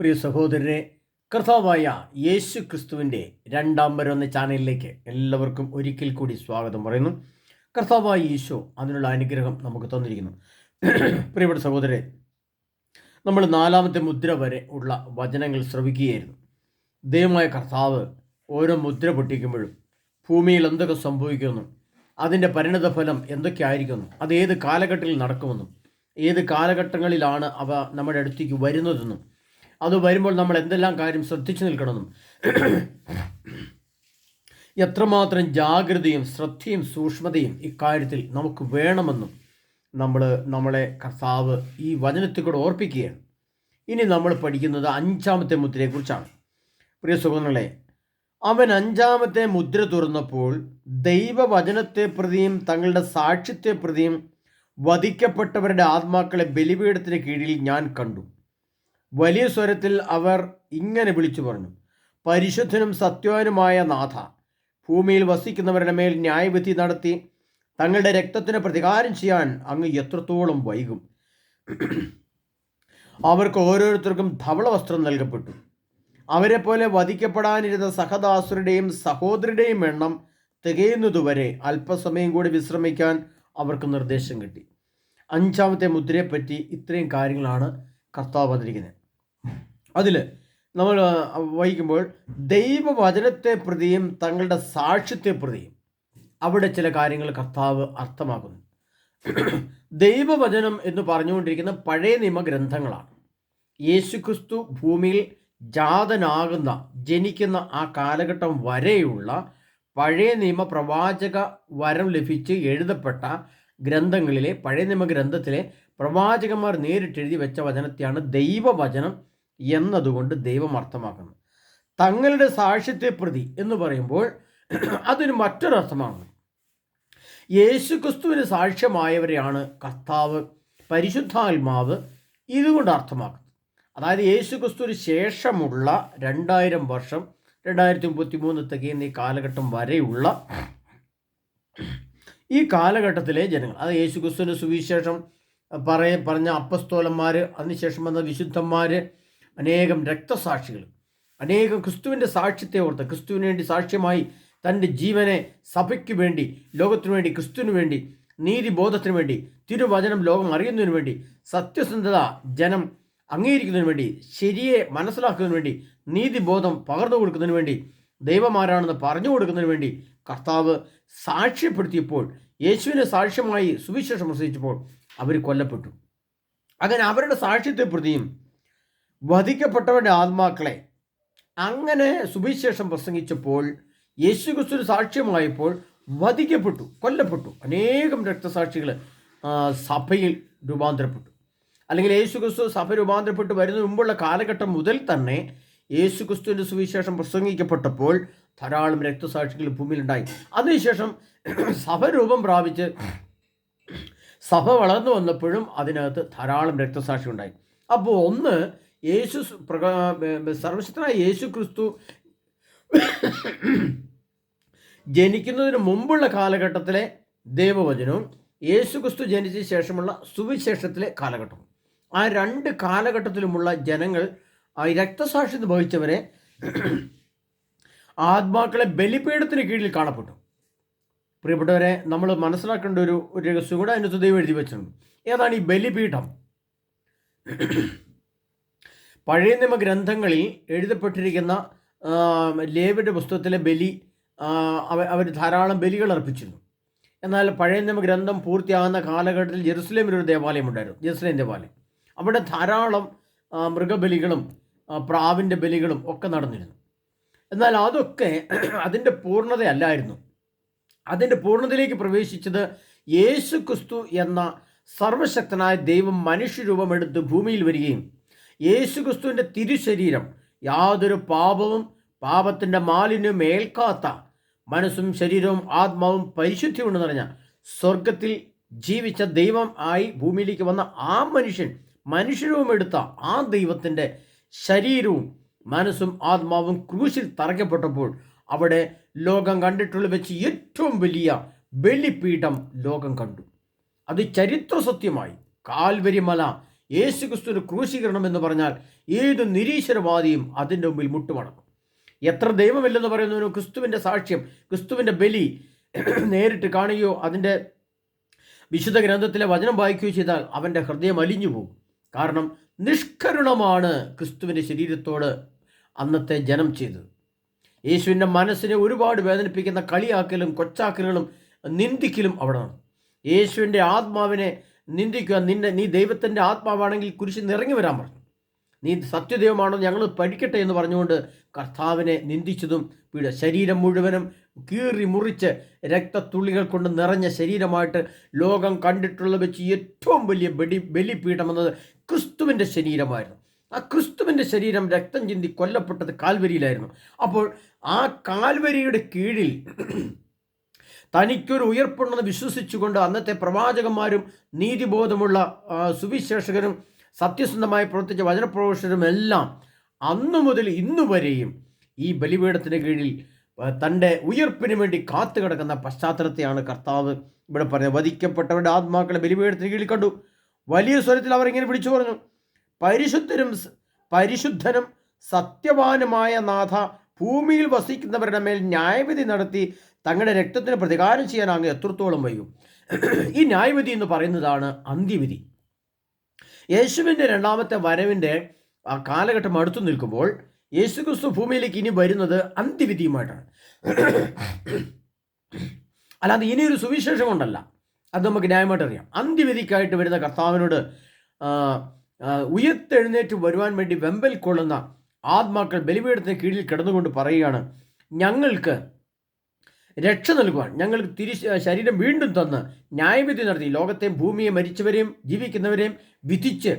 പ്രിയ സഹോദരരെ കർത്താവായ യേശു ക്രിസ്തുവിന്റെ രണ്ടാം വരുന്ന ചാനലിലേക്ക് എല്ലാവർക്കും ഒരിക്കൽ കൂടി സ്വാഗതം പറയുന്നു. കർത്താവായ ഈശോ അതിനുള്ള അനുഗ്രഹം നമുക്ക് തന്നിരിക്കുന്നു. പ്രിയപ്പെട്ട സഹോദരരെ നമ്മൾ നാലാമത്തെ മുദ്ര വരെ ഉള്ള വചനങ്ങൾ ശ്രവിക്കുകയായിരുന്നു. ദൈവമായ കർത്താവ് ഓരോ മുദ്ര പൊട്ടിക്കുമ്പോഴും ഭൂമിയിൽ എന്തൊക്കെ സംഭവിക്കുന്നു അതിന്റെ പരിണതഫലം എന്തൊക്കെ ആയിരിക്കുന്നു അത് ഏത് കാലഘട്ടത്തിൽ നടക്കുമെന്നും ഏത് കാലഘട്ടങ്ങളിലാണ് അവ നമ്മുടെ അടുത്തേക്ക് വരുന്നതെന്നും അത് വരുമ്പോൾ നമ്മൾ എന്തെല്ലാം കാര്യം ശ്രദ്ധിച്ചു നിൽക്കണമെന്നും. എത്രമാത്രം ജാഗ്രതയും ശ്രദ്ധയും സൂക്ഷ്മതയും ഇക്കാര്യത്തിൽ നമുക്ക് വേണമെന്നും നമ്മൾ നമ്മളെ കർത്താവ് ഈ വചനത്തിൽ കൂടെ ഓർപ്പിക്കുകയാണ്. ഇനി നമ്മൾ പഠിക്കുന്നത് അഞ്ചാമത്തെ മുദ്രയെക്കുറിച്ചാണ് പ്രിയ സുഹൃത്തുക്കളെ അവൻ അഞ്ചാമത്തെ മുദ്ര തുറന്നപ്പോൾ ദൈവവചനത്തെ പ്രതിയും തങ്ങളുടെ സാക്ഷ്യത്തെ പ്രതിയും വധിക്കപ്പെട്ടവരുടെ ആത്മാക്കളെ ബലിപീഠത്തിന് കീഴിൽ ഞാൻ കണ്ടു. വലിയ സ്വരത്തിൽ അവർ ഇങ്ങനെ വിളിച്ചു പറഞ്ഞു. പരിശുദ്ധനും സത്യവാനുമായ നാഥ ഭൂമിയിൽ വസിക്കുന്നവരുടെ മേൽ ന്യായവിധി നടത്തി തങ്ങളുടെ രക്തത്തിന് പ്രതികാരം ചെയ്യാൻ അങ്ങ് എത്രത്തോളം വൈകും. അവർക്ക് ഓരോരുത്തർക്കും ധവള വസ്ത്രം നൽകപ്പെട്ടു. അവരെ പോലെ വധിക്കപ്പെടാനിരുന്ന സഹദാസുരുടെയും സഹോദരുടെയും എണ്ണം തികയുന്നതുവരെ അല്പസമയം കൂടി വിശ്രമിക്കാൻ അവർക്ക് നിർദ്ദേശം കിട്ടി. അഞ്ചാമത്തെ മുദ്രയെപ്പറ്റി ഇത്രയും കാര്യങ്ങളാണ് കർത്താവ് വന്നിരിക്കുന്നത് അതിൽ നമ്മൾ വഹിക്കുമ്പോൾ ദൈവവചനത്തെ പ്രതിയും തങ്ങളുടെ സാക്ഷ്യത്തെ പ്രതിയും അവിടെ ചില കാര്യങ്ങൾ കർത്താവ് അർത്ഥമാക്കുന്നു. ദൈവവചനം എന്ന് പറഞ്ഞുകൊണ്ടിരിക്കുന്ന പഴയ നിയമ ഗ്രന്ഥങ്ങളാണ് യേശുക്രിസ്തു ഭൂമിയിൽ ജാതനാകുന്ന ജനിക്കുന്ന ആ കാലഘട്ടം വരെയുള്ള പഴയ നിയമ പ്രവാചക വരം ലഭിച്ച് എഴുതപ്പെട്ട ഗ്രന്ഥങ്ങളിലെ പഴയ നിയമ ഗ്രന്ഥത്തിലെ പ്രവാചകന്മാർ നേരിട്ട് എഴുതി വെച്ച വചനത്തെയാണ് ദൈവവചനം എന്നതുകൊണ്ട് ദൈവം അർത്ഥമാക്കുന്നത്. തങ്ങളുടെ സാക്ഷ്യത്തെ പ്രതി എന്ന് പറയുമ്പോൾ അതിന് മറ്റൊരർത്ഥമാണ് യേശു ക്രിസ്തുവിന് സാക്ഷ്യമായവരെയാണ് കർത്താവ് പരിശുദ്ധാത്മാവ് ഇതുകൊണ്ട് അർത്ഥമാക്കുന്നത്. അതായത് യേശു ക്രിസ്തുവിന് ശേഷമുള്ള രണ്ടായിരം വർഷം രണ്ടായിരത്തി മുപ്പത്തി മൂന്ന് തികയുന്ന കാലഘട്ടം വരെയുള്ള ഈ കാലഘട്ടത്തിലെ ജനങ്ങൾ അത് യേശു ക്രിസ്തുവിന്റെ സുവിശേഷം പറയ പറഞ്ഞ അപ്പസ്തോലന്മാർ അതിനുശേഷം വന്ന വിശുദ്ധന്മാർ അനേകം രക്തസാക്ഷികൾ. അനേകം ക്രിസ്തുവിന്റെ സാക്ഷ്യത്തെ ഓർത്ത് ക്രിസ്തുവിന് വേണ്ടി സാക്ഷ്യമായി തന്റെ ജീവനെ സഭയ്ക്ക് വേണ്ടി ലോകത്തിനു വേണ്ടി ക്രിസ്തുവിന് വേണ്ടി നീതിബോധത്തിന് വേണ്ടി തിരുവചനം ലോകം അറിയുന്നതിന് വേണ്ടി സത്യസന്ധത ജനം അംഗീകരിക്കുന്നതിന് വേണ്ടി ശരിയെ മനസ്സിലാക്കുന്നതിന് വേണ്ടി നീതിബോധം പകർന്നു കൊടുക്കുന്നതിന് വേണ്ടി ദൈവമാരാണെന്ന് പറഞ്ഞു കൊടുക്കുന്നതിന് വേണ്ടി കർത്താവ് സാക്ഷ്യപ്പെടുത്തിയപ്പോൾ യേശുവിനെ സാക്ഷ്യമായി സുവിശേഷം പ്രസവിച്ചപ്പോൾ അവർ കൊല്ലപ്പെട്ടു. അങ്ങനെ അവരുടെ സാക്ഷ്യത്തെ പ്രതിയും വധിക്കപ്പെട്ടവരുടെ ആത്മാക്കളെ അങ്ങനെ സുവിശേഷം പ്രസംഗിച്ചപ്പോൾ യേശു ക്രിസ്തു സാക്ഷ്യമായപ്പോൾ വധിക്കപ്പെട്ടു കൊല്ലപ്പെട്ടു. അനേകം രക്തസാക്ഷികൾ സഭയിൽ രൂപാന്തരപ്പെട്ടു. അല്ലെങ്കിൽ യേശു ക്രിസ്തു സഭ രൂപാന്തരപ്പെട്ട് വരുന്നതിന് മുമ്പുള്ള കാലഘട്ടം മുതൽ തന്നെ യേശു ക്രിസ്തുവിന്റെ സുവിശേഷം പ്രസംഗിക്കപ്പെട്ടപ്പോൾ ധാരാളം രക്തസാക്ഷികൾ ഭൂമിയിലുണ്ടായി. അതിനുശേഷം സഭ രൂപം പ്രാപിച്ച് സഭ വളർന്നു വന്നപ്പോഴും അതിനകത്ത് ധാരാളം രക്തസാക്ഷി ഉണ്ടായി. അപ്പോൾ ഒന്ന് യേശു സർവശക്തനായ യേശു ക്രിസ്തു ജനിക്കുന്നതിന് മുമ്പുള്ള കാലഘട്ടത്തിലെ ദൈവവചനവും യേശു ക്രിസ്തു ജനിച്ച ശേഷമുള്ള സുവിശേഷത്തിലെ കാലഘട്ടവും. ആ രണ്ട് കാലഘട്ടത്തിലുമുള്ള ജനങ്ങൾ ആ രക്തസാക്ഷി വഹിച്ചവരെ ആത്മാക്കളെ ബലിപീഠത്തിന് കീഴിൽ കാണപ്പെട്ടു. പ്രിയപ്പെട്ടവരെ നമ്മൾ മനസ്സിലാക്കേണ്ട ഒരു ഒരു രഹസ്യം കൂടെ അതിനകത്ത് ദൈവം എഴുതി വെച്ചിട്ടുണ്ട്. ഏതാണ് ഈ ബലിപീഠം? പഴയ നിയമ ഗ്രന്ഥങ്ങളിൽ എഴുതപ്പെട്ടിരിക്കുന്ന ലേവിയുടെ പുസ്തകത്തിലെ ബലി അവർ ധാരാളം ബലികൾ അർപ്പിച്ചിരുന്നു. എന്നാൽ പഴയ നിയമ ഗ്രന്ഥം പൂർത്തിയാകുന്ന കാലഘട്ടത്തിൽ ജെറുസലേമിൽ ഒരു ദേവാലയം ഉണ്ടായിരുന്നു ജെറുസലേം ദേവാലയം. അവിടെ ധാരാളം മൃഗബലികളും പ്രാവിന്റെ ബലികളും ഒക്കെ നടന്നിരുന്നു. എന്നാൽ അതൊക്കെ അതിന്റെ പൂർണതയല്ലായിരുന്നു. അതിന്റെ പൂർണതയിലേക്ക് പ്രവേശിച്ചത് യേശു ക്രിസ്തു എന്ന സർവശക്തനായ ദൈവം മനുഷ്യരൂപമെടുത്ത് ഭൂമിയിൽ വരികയും യേശു ക്രിസ്തുവിന്റെ തിരുശരീരം യാതൊരു പാപവും പാപത്തിന്റെ മാലിന്യം ഏൽക്കാത്ത മനസ്സും ശരീരവും ആത്മാവും പരിശുദ്ധിയുണ്ട് നിറഞ്ഞ സ്വർഗത്തിൽ ജീവിച്ച ദൈവം ആയി ഭൂമിയിലേക്ക് വന്ന ആ മനുഷ്യൻ മനുഷ്യരൂപം എടുത്ത ആ ദൈവത്തിന്റെ ശരീരവും മനസ്സും ആത്മാവും ക്രൂശിൽ തറയ്ക്കപ്പെട്ടപ്പോൾ അവിടെ ലോകം കണ്ടിട്ടുള്ള വെച്ച് ഏറ്റവും വലിയ ബലിപീഠം ലോകം കണ്ടു. അത് ചരിത്ര സത്യമായി കാൽവരി മല യേശു ക്രിസ്തുവിന് ക്രൂശീകരണം എന്ന് പറഞ്ഞാൽ ഏത് നിരീശ്വരവാദിയും അതിന്റെ മുമ്പിൽ മുട്ടുമടക്കും. എത്ര ദൈവമില്ലെന്ന് പറയുന്നതിന് ക്രിസ്തുവിന്റെ സാക്ഷ്യം ക്രിസ്തുവിന്റെ ബലി നേരിട്ട് കാണുകയോ അതിന്റെ വിശുദ്ധ ഗ്രന്ഥത്തിലെ വചനം വായിക്കുകയോ ചെയ്താൽ അവന്റെ ഹൃദയം അലിഞ്ഞു പോകും. കാരണം നിഷ്കരുണമാണ് ക്രിസ്തുവിന്റെ ശരീരത്തോട് അന്നത്തെ ജനം ചെയ്തത്. യേശുവിന്റെ മനസ്സിനെ ഒരുപാട് വേദനിപ്പിക്കുന്ന കളിയാക്കലും കൊച്ചാക്കലുകളും നിന്ദിക്കലും അവിടെ നടന്നു. യേശുവിന്റെ ആത്മാവിനെ നിന്ദിക്കുക നിന്നെ നീ ദൈവത്തിന്റെ ആത്മാവാണെങ്കിൽ കുരിശിൽ നിറങ്ങി വരാൻ പറഞ്ഞു. നീ സത്യദൈവമാണോ ഞങ്ങൾ പഠിക്കട്ടെ എന്ന് പറഞ്ഞുകൊണ്ട് കർത്താവിനെ നിന്ദിച്ചതും പീഡ ശരീരം മുഴുവനും കീറി മുറിച്ച് രക്തത്തുള്ളികൾ കൊണ്ട് നിറഞ്ഞ ശരീരമായിട്ട് ലോകം കണ്ടിട്ടുള്ള വെച്ച് ഏറ്റവും വലിയ ബലി ബലിപീഠം എന്നത് ക്രിസ്തുവിന്റെ ശരീരമായിരുന്നു. ആ ക്രിസ്തുവിന്റെ ശരീരം രക്തം ചിന്തി കൊല്ലപ്പെട്ടത് കാൽവരിയിലായിരുന്നു. അപ്പോൾ ആ കാൽവരിയുടെ കീഴിൽ തനിക്കൊരു ഉയർപ്പുണ്ടെന്ന് വിശ്വസിച്ചുകൊണ്ട് അന്നത്തെ പ്രവാചകന്മാരും നീതിബോധമുള്ള സുവിശേഷകരും സത്യസന്ധമായി പ്രവർത്തിച്ച വചനപ്രവേശകരും എല്ലാം അന്നു മുതൽ ഇന്നു വരെയും ഈ ബലിപീഠത്തിന് കീഴിൽ തന്റെ ഉയർപ്പിന് വേണ്ടി കാത്തു കിടക്കുന്ന പശ്ചാത്തലത്തെയാണ് കർത്താവ് ഇവിടെ പറയുന്നത്. വധിക്കപ്പെട്ടവരുടെ ആത്മാക്കളെ ബലിപീഠത്തിന് കീഴിൽ കണ്ടു. വലിയ സ്വരത്തിൽ അവരിങ്ങനെ വിളിച്ചു പറഞ്ഞു. പരിശുദ്ധരും പരിശുദ്ധനും സത്യവാനുമായ നാഥ ഭൂമിയിൽ വസിക്കുന്നവരുടെ മേൽ ന്യായവിധി നടത്തി തങ്ങളുടെ രക്തത്തിന് പ്രതികാരം ചെയ്യാൻ അങ്ങ് എത്രത്തോളം വൈകും? ഈ ന്യായവിധി എന്ന് പറയുന്നതാണ് അന്ത്യവിധി. യേശുവിന്റെ രണ്ടാമത്തെ വരവിന്റെ ആ കാലഘട്ടം അടുത്തു നിൽക്കുമ്പോൾ യേശുക്രിസ്തു ഭൂമിയിലേക്ക് ഇനി വരുന്നത് അന്ത്യവിധിയുമായിട്ടാണ്. അല്ലാതെ ഇനിയൊരു സുവിശേഷം കൊണ്ടല്ല അത് നമുക്ക് ന്യായമായിട്ട് അറിയാം. അന്ത്യവിധിക്കായിട്ട് വരുന്ന കർത്താവിനോട് ഉയർത്തെഴുന്നേറ്റ് വരുവാൻ വേണ്ടി വെമ്പൽ കൊള്ളുന്ന ആത്മാക്കൾ ബലിപീഠത്തിന് കീഴിൽ കിടന്നുകൊണ്ട് പറയുകയാണ് ഞങ്ങൾക്ക് രക്ഷ നൽകുവാൻ ഞങ്ങൾക്ക് തിരി ശരീരം വീണ്ടും തന്ന് ന്യായവിധി നടത്തി. ലോകത്തെയും ഭൂമിയെ മരിച്ചവരെയും ജീവിക്കുന്നവരെയും വിധിച്ച്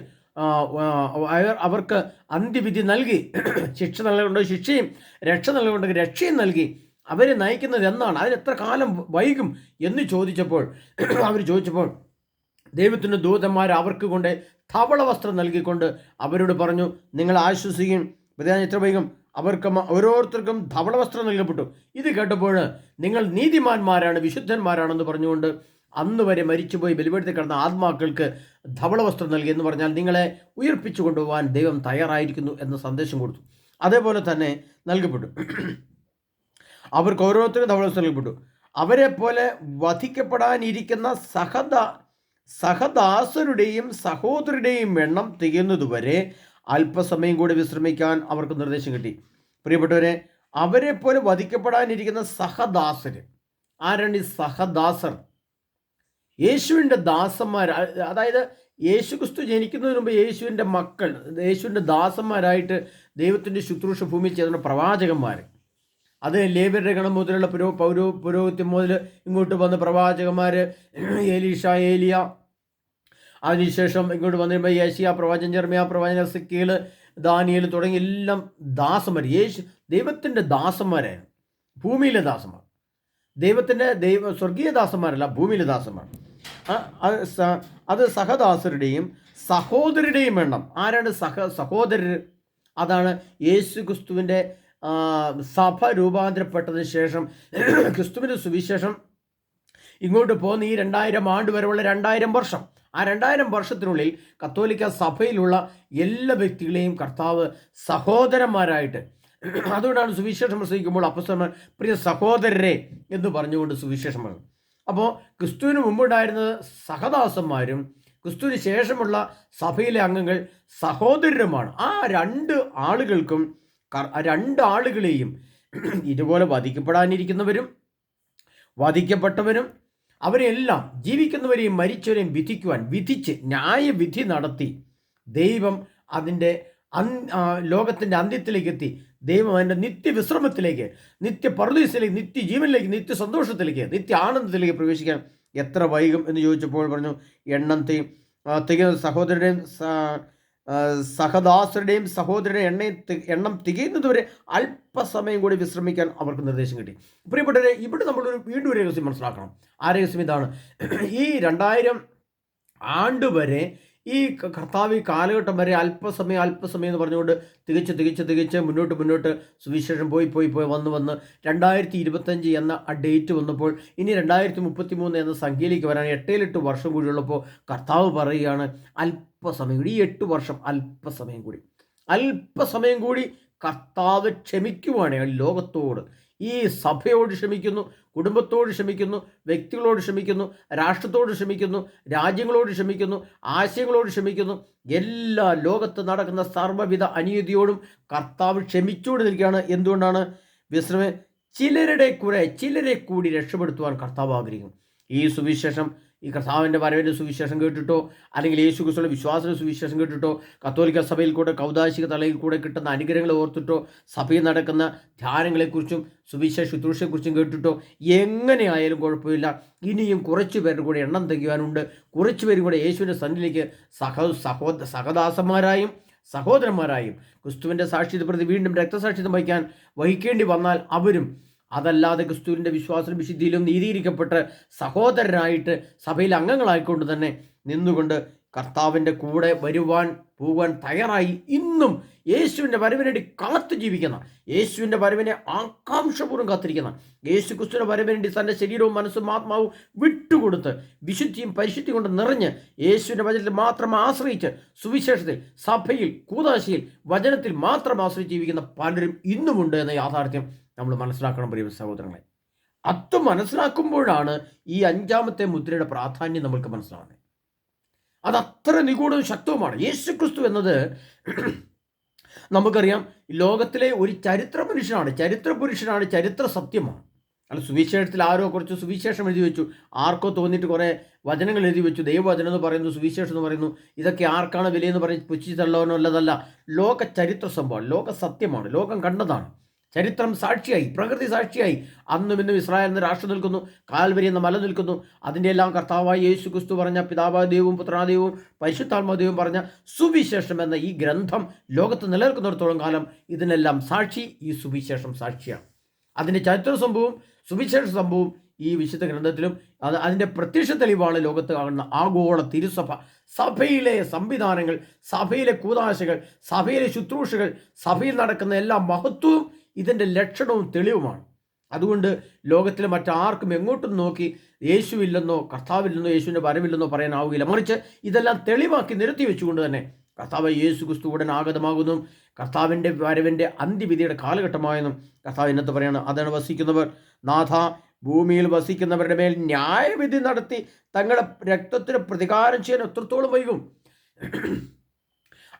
അവർക്ക് അന്ത്യവിധി നൽകി. ശിക്ഷ നൽകുകൊണ്ട് ശിക്ഷയും രക്ഷ നൽകുകൊണ്ട് രക്ഷയും നൽകി. അവരെ നയിക്കുന്നത് എന്നാണ്. അതിന് എത്ര കാലം വൈകും? എന്ന് ചോദിച്ചപ്പോൾ അവർ ചോദിച്ചപ്പോൾ ദൈവത്തിന്റെ ദൂതന്മാർ അവർക്ക് കൊണ്ട് ധവള വസ്ത്രം നൽകിക്കൊണ്ട് അവരോട് പറഞ്ഞു നിങ്ങൾ ആശ്വസിക്കും പ്രതിദാനം എത്ര വൈകും? അവർക്ക് ഓരോരുത്തർക്കും ധവള വസ്ത്രം നൽകപ്പെട്ടു. ഇത് കേട്ടപ്പോൾ നിങ്ങൾ നീതിമാന്മാരാണ് വിശുദ്ധന്മാരാണെന്ന് പറഞ്ഞുകൊണ്ട് അന്ന് വരെ മരിച്ചുപോയി ബലിപെടുത്തി കിടന്ന ആത്മാക്കൾക്ക് ധവള വസ്ത്രം നൽകി എന്ന് പറഞ്ഞാൽ നിങ്ങളെ ഉയർപ്പിച്ചു കൊണ്ടുപോകാൻ ദൈവം തയ്യാറായിരിക്കുന്നു എന്ന സന്ദേശം കൊടുത്തു. അതേപോലെ തന്നെ നൽകപ്പെട്ടു. അവർക്ക് ഓരോരുത്തരും ധവള വസ്ത്രം നൽകപ്പെട്ടു. അവരെ പോലെ വധിക്കപ്പെടാനിരിക്കുന്ന സഹദ സഹദാസരുടെയും സഹോദരുടെയും എണ്ണം തികയുന്നതുവരെ അല്പസമയം കൂടി വിശ്രമിക്കാൻ അവർക്ക് നിർദ്ദേശം കിട്ടി. പ്രിയപ്പെട്ടവരെ അവരെ പോലെ വധിക്കപ്പെടാനിരിക്കുന്ന സഹദാസര് ആരാണ് ഈ സഹദാസർ? യേശുവിന്റെ ദാസന്മാർ അതായത് യേശു ക്രിസ്തു ജനിക്കുന്നതിന് മുമ്പ് യേശുവിന്റെ മക്കൾ യേശുവിന്റെ ദാസന്മാരായിട്ട് ദൈവത്തിന്റെ ശുശ്രൂഷ ഭൂമിയിൽ ചേർന്ന പ്രവാചകന്മാർ അത് ലേബരുടെ ഗണം മുതലുള്ള പുരോ പൗരോ പുരോഹിത്യം മുതൽ ഇങ്ങോട്ട് വന്ന പ്രവാചകന്മാർ ഏലീഷ ഏലിയ അതിനുശേഷം ഇങ്ങോട്ട് വന്നിരുമ്പോൾ യേശിയ പ്രവാചൻ ജർമിയ പ്രവാചകൻ സിക്കീൽ ദാനിയൽ തുടങ്ങി എല്ലാം ദാസന്മാർ. യേശു ദൈവത്തിന്റെ ദാസന്മാരായിരുന്നു ഭൂമിയിലെ ദാസന്മാർ. ദൈവത്തിന്റെ ദൈവ സ്വർഗീയ ദാസന്മാരല്ല ഭൂമിയിലെ ദാസന്മാർ. അത് സഹദാസരുടെയും സഹോദരുടെയും എണ്ണം. ആരാണ് സഹ സഹോദരർ? അതാണ് യേശു ക്രിസ്തുവിന്റെ സഭ രൂപാന്തരപ്പെട്ടതിന് ശേഷം ക്രിസ്തുവിന്റെ സുവിശേഷം. ഇങ്ങോട്ട് പോകുന്ന ഈ രണ്ടായിരം ആണ്ട് വരെയുള്ള രണ്ടായിരം വർഷം. ആ രണ്ടായിരം വർഷത്തിനുള്ളിൽ കത്തോലിക്ക സഭയിലുള്ള എല്ലാ വ്യക്തികളെയും കർത്താവ് സഹോദരന്മാരായിട്ട് അതുകൊണ്ടാണ് സുവിശേഷം പ്രസംഗിക്കുമ്പോൾ അപ്പസ്തമ പ്രിയ സഹോദരരെ എന്ന് പറഞ്ഞുകൊണ്ട് സുവിശേഷം പറഞ്ഞു. അപ്പോൾ ക്രിസ്തുവിന് മുമ്പുണ്ടായിരുന്നത് സഹദാസന്മാരും ക്രിസ്തുവിന് ശേഷമുള്ള സഭയിലെ അംഗങ്ങൾ സഹോദരരുമാണ്. ആ രണ്ട് ആളുകൾക്കും രണ്ട് ആളുകളെയും ഇതുപോലെ വധിക്കപ്പെടാനിരിക്കുന്നവരും വധിക്കപ്പെട്ടവരും അവരെല്ലാം ജീവിക്കുന്നവരെയും മരിച്ചവരെയും വിധിക്കുവാൻ വിധിച്ച് ന്യായവിധി നടത്തി. ദൈവം അതിന്റെ അന് ലോകത്തിന്റെ അന്ത്യത്തിലേക്ക് എത്തി ദൈവം അതിന്റെ നിത്യവിശ്രമത്തിലേക്ക് നിത്യ പർദീസിലേക്ക് നിത്യജീവനിലേക്ക് നിത്യ സന്തോഷത്തിലേക്ക് നിത്യ ആനന്ദത്തിലേക്ക് പ്രവേശിക്കാൻ എത്ര വൈകും എന്ന് ചോദിച്ചപ്പോൾ പറഞ്ഞു എണ്ണം തീ തികയുന്ന സഹോദരന്റെയും സ- ആ, സഹദാസരുടെയും സഹോദരുടെ എണ്ണയും എണ്ണം തികയുന്നതുവരെ അല്പസമയം കൂടി വിശ്രമിക്കാൻ അവർക്ക് നിർദ്ദേശം കിട്ടി. പ്രിയപ്പെട്ടവരെ ഇവിടെ നമ്മളൊരു വീണ്ടും ഒരു രഹസ്യം മനസ്സിലാക്കണം. ആ രഹസ്യം ഇതാണ്. ഈ രണ്ടായിരം ആണ്ട് വരെ ഈ കർത്താവ് ഈ കാലഘട്ടം വരെ അല്പസമയം അല്പസമയം എന്ന് പറഞ്ഞുകൊണ്ട് തികച്ച് തികച്ച് തികച്ച് മുന്നോട്ട് മുന്നോട്ട് സുവിശേഷം പോയി പോയി പോയി വന്ന് വന്ന് രണ്ടായിരത്തി ഇരുപത്തഞ്ച് എന്ന ആ ഡേറ്റ് വന്നപ്പോൾ ഇനി രണ്ടായിരത്തി മുപ്പത്തി മൂന്ന് എന്ന സംഖ്യയിലേക്ക് വരാൻ എട്ടേലെട്ട് വർഷം കൂടിയുള്ളപ്പോൾ കർത്താവ് പറയുകയാണ് അല്പ അല്പസമയം കൂടി ഈ എട്ട് വർഷം അല്പസമയം കൂടി. അല്പസമയം കൂടി കർത്താവ് ക്ഷമിക്കുവാണ് ലോകത്തോട്. ഈ സഭയോട് ക്ഷമിക്കുന്നു കുടുംബത്തോട് ക്ഷമിക്കുന്നു വ്യക്തികളോട് ക്ഷമിക്കുന്നു രാഷ്ട്രത്തോട് ക്ഷമിക്കുന്നു രാജ്യങ്ങളോട് ക്ഷമിക്കുന്നു ആശയങ്ങളോട് ക്ഷമിക്കുന്നു. എല്ലാ ലോകത്ത് നടക്കുന്ന സർവവിധ അനീതിയോടും കർത്താവ് ക്ഷമിച്ചുകൊണ്ട് നിൽക്കുകയാണ്. എന്തുകൊണ്ടാണ്? വിശ്രമ ചിലരുടെ കുറെ ചിലരെ കൂടി രക്ഷപ്പെടുത്തുവാൻ കർത്താവ് ആഗ്രഹിക്കുന്നു. ഈ സുവിശേഷം ഈ കർത്താവിന്റെ വരവിന്റെ സുവിശേഷം കേട്ടിട്ടോ? അല്ലെങ്കിൽ യേശു ക്രിസ്തുവിന്റെ വിശ്വാസയുടെ സുവിശേഷം കേട്ടിട്ടോ? കത്തോലിക്ക സഭയിൽ കൂടെ കൗതാശിക തലയിൽ കൂടെ കിട്ടുന്ന അനുഗ്രഹങ്ങൾ ഓർത്തിട്ടോ? സഭയിൽ നടക്കുന്ന ധ്യാനങ്ങളെക്കുറിച്ചും സുവിശേഷ ശുശ്രൂഷയെക്കുറിച്ചും കേട്ടിട്ടോ? എങ്ങനെയായാലും കുഴപ്പമില്ല. ഇനിയും കുറച്ച് പേരുടെ കൂടെ എണ്ണം തികയാനുണ്ട് കുറച്ച് പേരും കൂടെ യേശുവിന്റെ സന്നിധിയിലേക്ക് സഹ സഹോ സഹദാസന്മാരായും സഹോദരന്മാരായും ക്രിസ്തുവിന്റെ സാക്ഷിത്വപ്രതി പ്രതി വീണ്ടും രക്തസാക്ഷിത്വം വഹിക്കാൻ വഹിക്കേണ്ടി വന്നാൽ അവരും അതല്ലാതെ ക്രിസ്തുവിന്റെ വിശ്വാസത്തിലും വിശുദ്ധിയിലും നീതീകരിക്കപ്പെട്ട് സഹോദരനായിട്ട് സഭയിൽ അംഗങ്ങളായിക്കൊണ്ട് തന്നെ നിന്നുകൊണ്ട് കർത്താവിന്റെ കൂടെ വരുവാൻ പോകാൻ തയ്യാറായി. ഇന്നും യേശുവിന്റെ വരവിന് കാത്തു ജീവിക്കുന്ന യേശുവിന്റെ വരവിനെ ആകാംക്ഷപൂർവം കാത്തിരിക്കുന്ന യേശു ക്രിസ്തുവിന്റെ വരവിന് തന്റെ ശരീരവും മനസ്സും ആത്മാവും വിട്ടുകൊടുത്ത് വിശുദ്ധിയും പരിശുദ്ധിയും കൊണ്ട് നിറഞ്ഞ് യേശുവിന്റെ വചനത്തിൽ മാത്രം ആശ്രയിച്ച് സുവിശേഷത്തിൽ സഭയിൽ കൂതാശയിൽ വചനത്തിൽ മാത്രം ആശ്രയിച്ച് ജീവിക്കുന്ന പലരും ഇന്നുമുണ്ട് എന്ന യാഥാർത്ഥ്യം നമ്മൾ മനസ്സിലാക്കണം പ്രിയ സഹോദരങ്ങളെ. അത് മനസ്സിലാക്കുമ്പോഴാണ് ഈ അഞ്ചാമത്തെ മുദ്രയുടെ പ്രാധാന്യം നമ്മൾക്ക് മനസ്സിലാവുന്നത്. അത് അത്ര നിഗൂഢവും ശക്തവുമാണ്. യേശു ക്രിസ്തു എന്നത് നമുക്കറിയാം ലോകത്തിലെ ഒരു ചരിത്ര മനുഷ്യനാണ്. ചരിത്ര പുരുഷനാണ് ചരിത്ര സത്യമാണ്. അല്ല സുവിശേഷത്തിൽ ആരോ കുറച്ച് സുവിശേഷം എഴുതി വെച്ചു. ആർക്കോ തോന്നിയിട്ട് കുറേ വചനങ്ങൾ എഴുതി വെച്ചു. ദൈവവചനം എന്ന് പറയുന്നു സുവിശേഷം എന്ന് പറയുന്നു. ഇതൊക്കെ ആർക്കാണ് വിലയെന്ന് പറഞ്ഞ് പുച്ഛി തള്ളവനുള്ളതല്ല ലോക ചരിത്ര സംഭവമാണ്. ലോക സത്യമാണ്. ലോകം കണ്ടതാണ്. ചരിത്രം സാക്ഷിയായി പ്രകൃതി സാക്ഷിയായി. അന്നും ഇന്നും ഇസ്രായേൽ എന്ന രാഷ്ട്രം നിൽക്കുന്നു കാൽവരി എന്ന മല നിൽക്കുന്നു. അതിന്റെ എല്ലാം കർത്താവായ യേശു ക്രിസ്തു പറഞ്ഞ പിതാവാദേവും പുത്രാദേവും പരിശുദ്ധാത്മാദേവും പറഞ്ഞ സുവിശേഷം എന്ന ഈ ഗ്രന്ഥം ലോകത്ത് നിലനിൽക്കുന്നിടത്തോളം കാലം ഇതിനെല്ലാം സാക്ഷി ഈ സുവിശേഷം സാക്ഷിയാണ്. അതിന്റെ ചരിത്ര സംഭവവും സുവിശേഷ സംഭവവും ഈ വിശുദ്ധ ഗ്രന്ഥത്തിലും അത് അതിന്റെ പ്രത്യക്ഷ തെളിവാണ് ലോകത്ത് കാണുന്ന ആഗോള തിരുസഭ. സഭയിലെ സംവിധാനങ്ങൾ സഭയിലെ കൂതാശകൾ സഭയിലെ ശുശ്രൂഷകൾ സഭയിൽ നടക്കുന്ന എല്ലാ മഹത്വവും ഇതിന്റെ ലക്ഷണവും തെളിവുമാണ്. അതുകൊണ്ട് ലോകത്തിലെ മറ്റാർക്കും എങ്ങോട്ടും നോക്കി യേശുവില്ലെന്നോ കർത്താവില്ലെന്നോ യേശുവിന്റെ വരവില്ലെന്നോ പറയാനാവുകയില്ല. മറിച്ച് ഇതെല്ലാം തെളിവാക്കി നിരത്തി വെച്ചുകൊണ്ട് തന്നെ കർത്താവ് യേശു ക്രിസ്തു ഉടൻ ആഗതമാകുന്നു. കർത്താവിന്റെ വരവിന്റെ അന്ത്യവിധിയുടെ കാലഘട്ടമായെന്നും കർത്താവ് ഇന്നത്തെ പറയാണ്. അതാണ് വസിക്കുന്നവർ. നാഥ ഭൂമിയിൽ വസിക്കുന്നവരുടെ മേൽ ന്യായവിധി നടത്തി തങ്ങളുടെ രക്തത്തിന് പ്രതികാരം ചെയ്യാൻ എത്രത്തോളം വൈകും.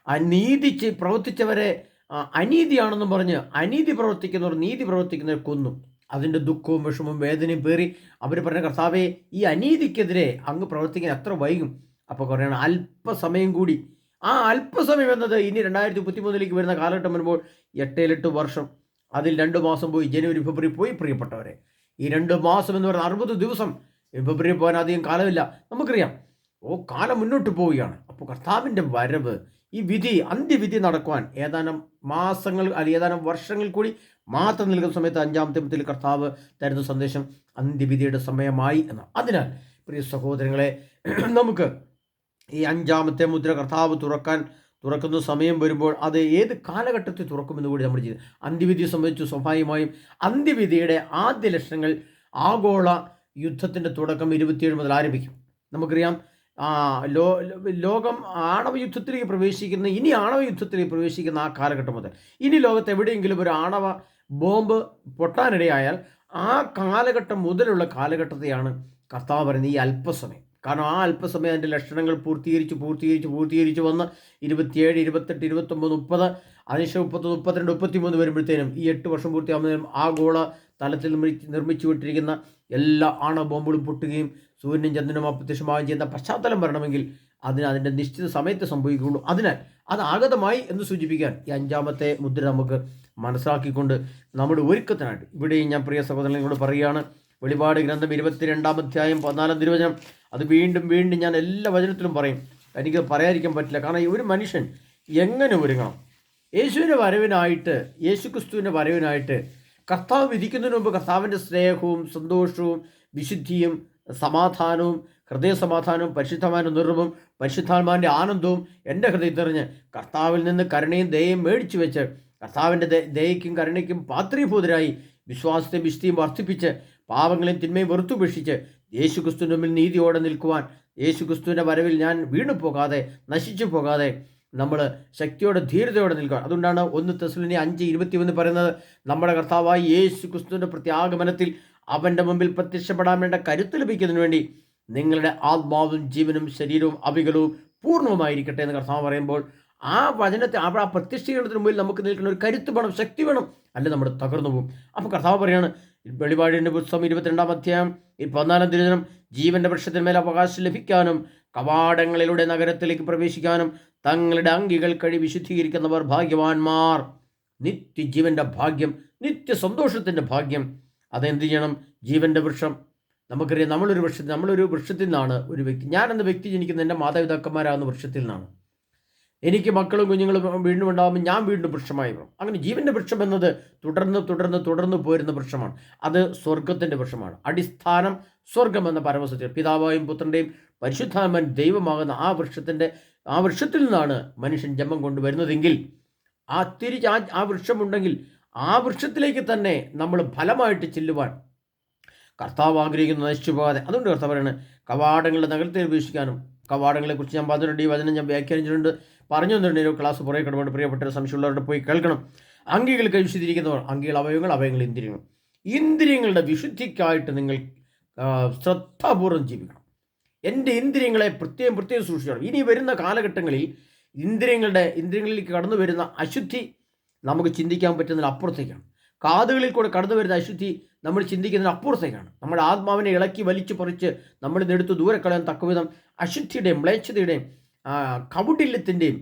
അനീതിച്ച് പ്രവർത്തിച്ചവരെ അനീതിയാണെന്നും പറഞ്ഞ് അനീതി പ്രവർത്തിക്കുന്നവർ നീതി പ്രവർത്തിക്കുന്നവർ കൊന്നു. അതിന്റെ ദുഃഖവും വിഷമവും വേദനയും പേറി അവർ പറഞ്ഞ കർത്താവെ ഈ അനീതിക്കെതിരെ അങ്ങ് പ്രവർത്തിക്കാൻ എത്ര വൈകും? അപ്പോൾ പറയണം അല്പസമയം കൂടി. ആ അല്പസമയം എന്നത് ഇനി രണ്ടായിരത്തി മുപ്പത്തി മൂന്നിലേക്ക് വരുന്ന കാലഘട്ടം വരുമ്പോൾ എട്ടേലെട്ട് വർഷം. അതിൽ രണ്ട് മാസം പോയി ജനുവരി ഫെബ്രുവരി പോയി പ്രിയപ്പെട്ടവരെ. ഈ രണ്ട് മാസം എന്ന് പറയുന്ന അറുപത് ദിവസം ഫെബ്രുവരി പോകാൻ അധികം കാലമില്ല. നമുക്കറിയാം ഓ കാലം മുന്നോട്ട് പോവുകയാണ്. അപ്പോൾ കർത്താവിന്റെ വരവ് ഈ വിധി അന്ത്യവിധി നടക്കുവാൻ ഏതാനും മാസങ്ങൾ അല്ലെങ്കിൽ ഏതാനും വർഷങ്ങൾ കൂടി മാത്രം നിൽക്കുന്ന സമയത്ത് അഞ്ചാമത്തെ മുത്തിൽ കർത്താവ് തരുന്ന സന്ദേശം അന്ത്യവിധിയുടെ സമയമായി എന്ന്. അതിനാൽ പ്രിയ സഹോദരങ്ങളെ നമുക്ക് ഈ അഞ്ചാമത്തെ മുദ്ര കർത്താവ് തുറക്കാൻ തുറക്കുന്ന സമയം വരുമ്പോൾ അത് ഏത് കാലഘട്ടത്തിൽ തുറക്കുമെന്ന് കൂടി നമ്മൾ ചെയ്തു അന്ത്യവിധിയെ സംബന്ധിച്ച് സ്വാഭാവികമായും അന്ത്യവിധിയുടെ ആദ്യ ലക്ഷണങ്ങൾ ആഗോള യുദ്ധത്തിന്റെ തുടക്കം ഇരുപത്തിയേഴ് മുതൽ ആരംഭിക്കും. നമുക്കറിയാം ലോ ലോകം ആണവ യുദ്ധത്തിലേക്ക് പ്രവേശിക്കുന്ന ഇനി ആണവ യുദ്ധത്തിലേക്ക് പ്രവേശിക്കുന്ന ആ കാലഘട്ടം മുതൽ. ഇനി ലോകത്ത് എവിടെയെങ്കിലും ഒരു ആണവ ബോംബ് പൊട്ടാനിടയായാൽ ആ കാലഘട്ടം മുതലുള്ള കാലഘട്ടത്തെയാണ് കർത്താവ് പറയുന്നത് ഈ അല്പസമയം. കാരണം ആ അല്പസമയം അതിന്റെ ലക്ഷണങ്ങൾ പൂർത്തീകരിച്ച് പൂർത്തീകരിച്ച് പൂർത്തീകരിച്ച് വന്ന് ഇരുപത്തിയേഴ് ഇരുപത്തെട്ട് ഇരുപത്തൊമ്പത് മുപ്പത് അതിനുശേഷം മുപ്പത്തൊന്ന് മുപ്പത്തിരണ്ട് മുപ്പത്തിമൂന്ന് വരുമ്പോഴത്തേനും ഈ എട്ട് വർഷം പൂർത്തിയാകുമ്പോഴത്തേനും ആഗോള തലത്തിൽ നിർമ്മിച്ചു വിട്ടിരിക്കുന്ന എല്ലാ ആണവ ബോംബുകളും പൊട്ടുകയും സൂര്യനും ചന്ദ്രനും അപ്രത്യക്ഷമാവുകയും ചെയ്യുന്ന പശ്ചാത്തലം വരണമെങ്കിൽ അതിന് അതിന്റെ നിശ്ചിത സമയത്ത് സംഭവിക്കുകയുള്ളൂ. അതിനാൽ അത് ആഗതമായി എന്ന് സൂചിപ്പിക്കാൻ ഈ അഞ്ചാമത്തെ മുദ്ര നമുക്ക് മനസ്സിലാക്കിക്കൊണ്ട് നമ്മുടെ ഒരുക്കത്തിനായിട്ട് ഇവിടെയും ഞാൻ പ്രിയ സഹോദരങ്ങളോട് പറയുകയാണ്. വെളിപാട് ഗ്രന്ഥം ഇരുപത്തിരണ്ടാം അധ്യായം പതിനാലാം തിരുവചനം. അത് വീണ്ടും വീണ്ടും ഞാൻ എല്ലാ വചനത്തിലും പറയും. എനിക്ക് പറയാതിരിക്കാൻ പറ്റില്ല. കാരണം ഒരു മനുഷ്യൻ എങ്ങനെ ഒരുങ്ങണം? യേശുവിന്റെ വരവിനായിട്ട് യേശുക്രിസ്തുവിന്റെ വരവിനായിട്ട് കർത്താവ് വിധിക്കുന്നതിന് മുമ്പ് കർത്താവിന്റെ സ്നേഹവും സന്തോഷവും വിശുദ്ധിയും സമാധാനവും ഹൃദയസമാധാനവും പരിശുദ്ധമായ നിർമ്മവും പരിശുദ്ധാത്മാവിന്റെ ആനന്ദവും എന്റെ ഹൃദയത്തെറിഞ്ഞ് കർത്താവിൽ നിന്ന് കരുണയും ദയയും മേടിച്ചു വെച്ച് കർത്താവിന്റെ ദയയ്ക്കും കരുണയ്ക്കും പാത്രീഭൂതരായി വിശ്വാസത്തെയും വിശുദ്ധിയും വർദ്ധിപ്പിച്ച് പാവങ്ങളെയും തിന്മയും വെറുത്തുപേക്ഷിച്ച് യേശു ക്രിസ്തുവിന്റെ മുമ്പിൽ നീതിയോടെ നിൽക്കുവാൻ യേശു ക്രിസ്തുവിന്റെ വരവിൽ ഞാൻ വീണു പോകാതെ നശിച്ചു പോകാതെ നമ്മൾ ശക്തിയോടെ ധീരതയോടെ നിൽക്കുക അതുകൊണ്ടാണ് ഒന്ന് തെസ്ലിനി അഞ്ച് ഇരുപത്തി ഒന്ന് പറയുന്നത്. നമ്മുടെ കർത്താവായി യേശു ക്രിസ്തുവിന്റെ പ്രത്യാഗമനത്തിൽ അവന്റെ മുമ്പിൽ പ്രത്യക്ഷപ്പെടാൻ വേണ്ട കരുത്ത് ലഭിക്കുന്നതിന് വേണ്ടി നിങ്ങളുടെ ആത്മാവും ജീവനും ശരീരവും അവികലവും പൂർണമായിരിക്കട്ടെ എന്ന് കർത്താവ് പറയുമ്പോൾ ആ വചനത്തെ അവിടെ ആ പ്രത്യക്ഷീകരണത്തിന് മുമ്പിൽ നമുക്ക് നിൽക്കുന്ന ഒരു കരുത്ത് വേണം ശക്തി വേണം. അല്ലെ നമ്മൾ തകർന്നു പോകും. അപ്പോൾ കർത്താവ് പറയാണ് വെളിപാടിന്റെ പുസ്തകം ഇരുപത്തിരണ്ടാം അധ്യായം പതിനാലാം ദിനം ജീവന്റെ വൃക്ഷത്തിന്മേൽ അവകാശം ലഭിക്കാനും കവാടങ്ങളിലൂടെ നഗരത്തിലേക്ക് പ്രവേശിക്കാനും തങ്ങളുടെ അങ്കികൾ കഴി വിശുദ്ധീകരിക്കുന്നവർ ഭാഗ്യവാന്മാർ. നിത്യജീവന്റെ ഭാഗ്യം നിത്യ സന്തോഷത്തിന്റെ ഭാഗ്യം. അതെന്ത് ചെയ്യണം? ജീവന്റെ വൃക്ഷം. നമുക്കറിയാം നമ്മളൊരു വൃക്ഷത്തിൽ നമ്മളൊരു വൃക്ഷത്തിൽ നിന്നാണ് ഒരു വ്യക്തി. ഞാനെന്ന വ്യക്തി ജനിക്കുന്ന എന്റെ മാതാപിതാക്കന്മാരാകുന്ന വൃക്ഷത്തിൽ നിന്നാണ്. എനിക്ക് മക്കളും കുഞ്ഞുങ്ങളും വീണ്ടും ഉണ്ടാകുമ്പോൾ ഞാൻ വീണ്ടും വൃക്ഷമായി വരും അങ്ങനെ ജീവന്റെ വൃക്ഷം എന്നത് തുടർന്ന് തുടർന്ന് തുടർന്ന് പോരുന്ന വൃക്ഷമാണ്. അത് സ്വർഗത്തിന്റെ വൃക്ഷമാണ്. അടിസ്ഥാനം സ്വർഗം എന്ന പരമസത്യം. പിതാവായും പുത്രന്റെയും പരിശുദ്ധാമൻ ദൈവമാകുന്ന ആ വൃക്ഷത്തിന്റെ ആ വൃക്ഷത്തിൽ നിന്നാണ് മനുഷ്യൻ ജന്മം കൊണ്ടുവരുന്നതെങ്കിൽ ആ തിരിച്ച് ആ ആ വൃക്ഷമുണ്ടെങ്കിൽ ആ വൃക്ഷത്തിലേക്ക് തന്നെ നമ്മൾ ഫലമായിട്ട് ചെല്ലുവാൻ കർത്താവ് ആഗ്രഹിക്കുന്ന നശിച്ചു പോകാതെ. അതുകൊണ്ട് കർത്താവ് പറയുന്നത് കവാടങ്ങളുടെ നഗരത്തെ ഉപേക്ഷിക്കാനും കവാടങ്ങളെക്കുറിച്ച് ഞാൻ പറഞ്ഞിട്ടുണ്ട് ഈ വചനം ഞാൻ വ്യാഖ്യാനിച്ചിട്ടുണ്ട്. പറഞ്ഞു തന്നിട്ടുണ്ട് ഒരു ക്ലാസ് പുറകെ കിടന്നുകൊണ്ട് പ്രിയപ്പെട്ട സംശയമുള്ളവരുടെ പോയി കേൾക്കണം. അങ്കികൾ കഴിച്ചിരിക്കുന്നവർ അങ്കികൾ അവയവങ്ങൾ അവയങ്ങൾ ഇന്ദ്രിയങ്ങൾ. ഇന്ദ്രിയങ്ങളുടെ വിശുദ്ധിക്കായിട്ട് നിങ്ങൾ ശ്രദ്ധാപൂർവം ജീവിക്കണം. എന്റെ ഇന്ദ്രിയങ്ങളെ പ്രത്യേകം പ്രത്യേകം സൂക്ഷിക്കണം ഇനി വരുന്ന കാലഘട്ടങ്ങളിൽ ഇന്ദ്രിയങ്ങളുടെ ഇന്ദ്രിയങ്ങളിലേക്ക് കടന്നു വരുന്ന അശുദ്ധി നമുക്ക് ചിന്തിക്കാൻ പറ്റുന്നതിന് അപ്പുറത്തേക്കാണ്. കാതുകളിൽ കൂടെ കടന്നു വരുന്ന അശുദ്ധി നമ്മൾ ചിന്തിക്കുന്നതിന് അപ്പുറത്തേക്കാണ്. നമ്മുടെ ആത്മാവിനെ ഇളക്കി വലിച്ചു പറിച്ച് നമ്മൾ ഇതെടുത്ത് ദൂരെ കളയാൻ തക്കവിധം അശുദ്ധിയുടെയും മ്ലേച്ഛതയുടെയും കവുടില്യത്തിന്റെയും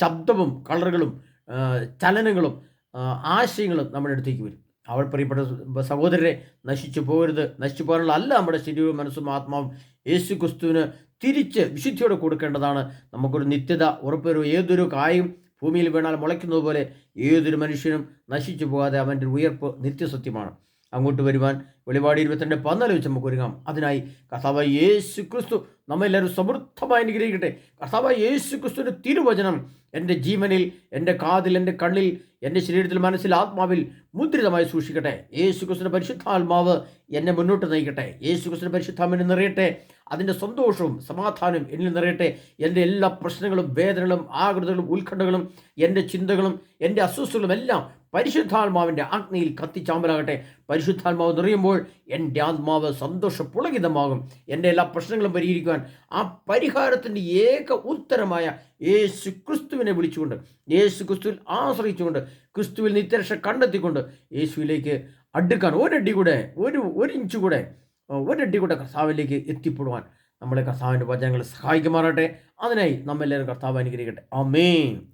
ശബ്ദവും കളറുകളും ചലനങ്ങളും ആശയങ്ങളും നമ്മുടെ അടുത്തേക്ക് വരും. അവൾ പ്രിയപ്പെട്ട സഹോദരരെ നശിച്ചു പോകരുത് നശിച്ചു പോകാനുള്ള അല്ല നമ്മുടെ ശരീരവും മനസ്സും ആത്മാവും യേശു ക്രിസ്തുവിന് തിരിച്ച് വിശുദ്ധിയോടെ കൊടുക്കേണ്ടതാണ്. നമുക്കൊരു നിത്യത ഉറപ്പൊരു ഏതൊരു കായും ഭൂമിയിൽ വീണാൽ മുളയ്ക്കുന്നത് പോലെ ഏതൊരു മനുഷ്യനും നശിച്ചു പോകാതെ അവന്റെ ഉയർപ്പ് നിത്യസത്യമാണ്. അങ്ങോട്ട് വരുവാൻ വെളിപാട് ഇരുപത്തിരണ്ട് പതിനാല് വെച്ച് നമുക്ക് ഒരുങ്ങാം അതിനായി കഥാവ് യേശു ക്രിസ്തു നമ്മെല്ലാവരും സമൃദ്ധമായി അനുഗ്രഹിക്കട്ടെ. കർത്താവ് യേശു ക്രിസ്തുവിന്റെ തിരുവചനം എന്റെ ജീവനിൽ എന്റെ കാതിൽ എന്റെ കണ്ണിൽ എന്റെ ശരീരത്തിൽ മനസ്സിൽ ആത്മാവിൽ മുദ്രിതമായി സൂക്ഷിക്കട്ടെ. യേശു ക്രിസ്തുവിന്റെ പരിശുദ്ധാത്മാവ് എന്നെ മുന്നോട്ട് നയിക്കട്ടെ. യേശു ക്രിസ്തുവിന്റെ പരിശുദ്ധാത്മാവിനെ നിറയട്ടെ. അതിന്റെ സന്തോഷവും സമാധാനവും എന്നിൽ നിറയട്ടെ. എന്റെ എല്ലാ പ്രശ്നങ്ങളും വേദനകളും ആകൃതകളും ഉത്കണ്ഠകളും എന്റെ ചിന്തകളും എന്റെ അസ്വസ്ഥകളും എല്ലാം പരിശുദ്ധാത്മാവിന്റെ അഗ്നിയിൽ കത്തിച്ചാമ്പലാകട്ടെ. പരിശുദ്ധാത്മാവ് നിറയുമ്പോൾ എന്റെ ആത്മാവ് സന്തോഷ പുളകിതമാകും. എന്റെ എല്ലാ പ്രശ്നങ്ങളും പരിഹരിക്കുവാൻ ആ പരിഹാരത്തിന്റെ ഏക ഉത്തരമായ യേശു ക്രിസ്തുവിനെ വിളിച്ചുകൊണ്ട് യേശു ക്രിസ്തുവിൽ ആശ്രയിച്ചുകൊണ്ട് ക്രിസ്തുവിൽ നിത്യരക്ഷ കണ്ടെത്തിക്കൊണ്ട് യേശുവിലേക്ക് അടുക്കാൻ ഒരടി കൂടെ ഒരു ഒരു ഇഞ്ച് കൂടെ ഒരടി കൂടെ കർത്താവിലേക്ക് എത്തിപ്പെടുവാൻ നമ്മളെ കർത്താവിന്റെ വചനങ്ങൾ സഹായിക്കുമാറട്ടെ അതിനായി നമ്മെല്ലാവരും കർത്താവ് അനുഗ്രഹിക്കട്ടെ. അമേൻ